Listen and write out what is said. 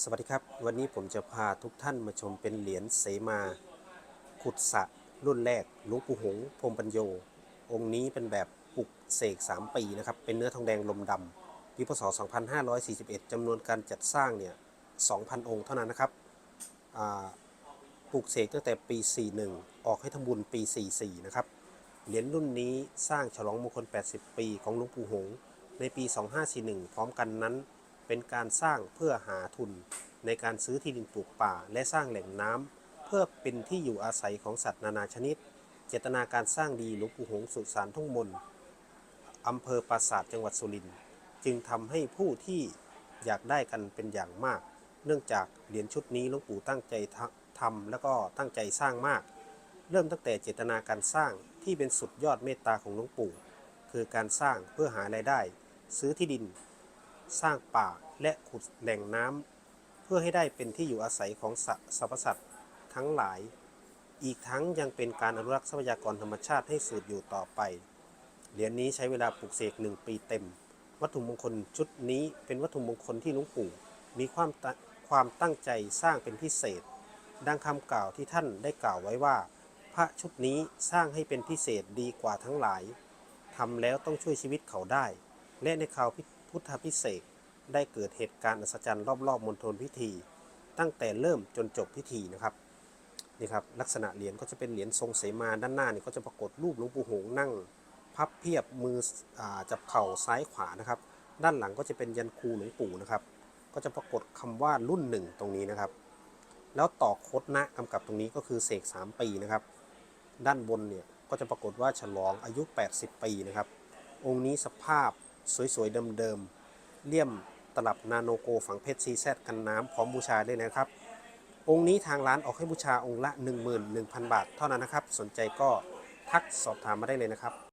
สวัสดีครับ วันนี้ผมจะพาทุกท่านมาชมเป็นเหรียญเสมา ขุดสระรุ่นแรกหลวงปู่หงพรมปัญโย องค์นี้เป็นแบบปลุกเสก 3 ปีนะครับ เป็นเนื้อทองแดงลมดำปีพศ 2541 จำนวนการจัดสร้างเนี่ย 2,000 องค์เท่านั้นนะครับปลุกเสกตั้งแต่ปี 41 ออกให้ทำบุญปี 44 นะครับ เหรียญรุ่นนี้สร้างฉลองมงคล 80 ปีของหลวงปู่หง ในปี 2541 พร้อมกันนั้น เป็นการสร้างเพื่อหาทุนในการซื้อที่ดินปลูกป่า และสร้างแหล่งน้ำเพื่อเป็นที่อยู่อาศัยของสัตว์นานาชนิด เจตนาการสร้างดีหลวงปู่หงส์สุสานทุ่งมนอำเภอปราสาทจังหวัดสุรินทร์จึงทำให้ผู้ที่อยากได้กันเป็นอย่างมาก เนื่องจากเหรียญชุดนี้หลวงปู่ตั้งใจทำทำแล้วก็ตั้งใจสร้างมาก เริ่มตั้งแต่เจตนาการสร้างที่เป็นสุดยอดเมตตาของหลวงปู่ คือการสร้างเพื่อหารายได้ ซื้อที่ดิน สร้างป่าและขุดแหล่งน้ำเพื่อให้ได้เป็นที่อยู่อาศัยของสรสรพสัตว์ทั้งหลาย อีกทั้งยังเป็นการอนุรักษ์ทรัพยากรธรรมชาติให้สืบอยู่ต่อไป เหรียญนี้ใช้เวลาปลูกเสกหนึ่งปีเต็ม วัตถุมงคลชุดนี้เป็นวัตถุมงคลที่หลวงปู่มีความความตั้งใจสร้างเป็นพิเศษ ดังคำกล่าวที่ท่านได้กล่าวไว้ว่า พระชุดนี้สร้างให้เป็นพิเศษดีกว่าทั้งหลายทำแล้วต้องช่วยชีวิตเขาได้ และในข่าว พุทธพิเศษได้เกิดเหตุการณ์อัศจรรย์รอบๆมณฑลพิธี ตั้งแต่เริ่มจนจบพิธีนะครับนี่ครับลักษณะเหรียญก็จะเป็นเหรียญทรงเสมาด้านหน้านี่ก็จะปรากฏรูปหลวงปู่หงนั่ง พับเพียบมืออจับเข่าซ้ายขวานะครับ ด้านหลังก็จะเป็นยันคูหลวงปู่นะครับ ก็จะปรากฏคำว่ารุ่นหนึ่งตรงนี้นะครับ แล้วต่อโคดนะกำกับตรงนี้ก็คือเสก3ปีนะครับ ด้านบนเนี่ยก็จะปรากฏว่าฉลองอายุ 80 ปีนะครับ องค์นี้สภาพ สวยๆเดิมๆเลี่ยมตลับนาโนโกฝังเพชรซีแซดกันน้ำพร้อมบูชาด้วยนะครับ องค์นี้ทางร้านออกให้บูชาองค์ละ 11,000 บาทเท่านั้นนะครับ สนใจก็ทักสอบถามมาได้เลยนะครับ